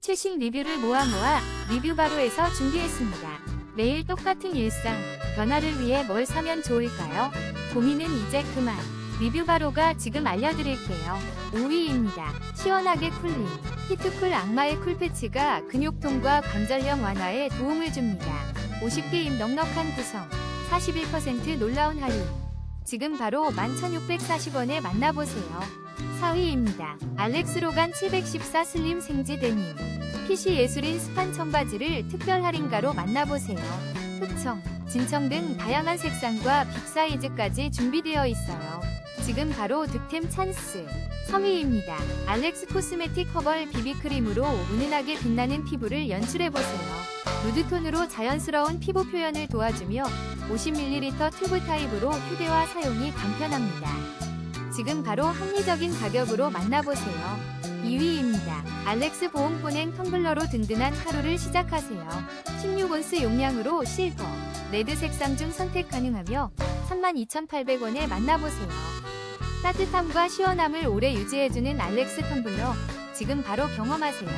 최신 리뷰를 모아 모아 리뷰 바로에서 준비했습니다. 매일 똑같은 일상, 변화를 위해 뭘 사면 좋을까요? 고민은 이제 그만. 리뷰 바로가 지금 알려드릴게요. 5위입니다. 시원하게 쿨링. 히트쿨 악마의 쿨패치가 근육통과 관절염 완화에 도움을 줍니다. 50개임 넉넉한 구성. 41% 놀라운 할인. 지금 바로 11,640원에 만나보세요. 4위입니다. 알렉스 로간 714 슬림 생지 데님. PC 예술인 스판 청바지를 특별 할인가로 만나보세요. 흑청, 진청 등 다양한 색상과 빅 사이즈까지 준비되어 있어요. 지금 바로 득템 찬스. 3위입니다. 알렉스 코스메틱 허벌 비비크림으로 은은하게 빛나는 피부를 연출해보세요. 누드톤으로 자연스러운 피부 표현을 도와주며 50ml 튜브 타입으로 휴대와 사용이 간편합니다. 지금 바로 합리적인 가격으로 만나보세요. 2위입니다. 알렉스 보온보냉 텀블러로 든든한 하루를 시작하세요. 16온스 용량으로 실버, 레드 색상 중 선택 가능하며 32,800원에 만나보세요. 따뜻함과 시원함을 오래 유지해주는 알렉스 텀블러, 지금 바로 경험하세요.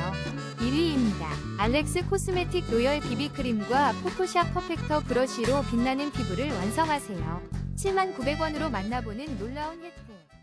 1위입니다. 알렉스 코스메틱 로열 비비크림과 포토샵 퍼펙터 브러쉬로 빛나는 피부를 완성하세요. 79,900원으로 만나보는 놀라운 혜택.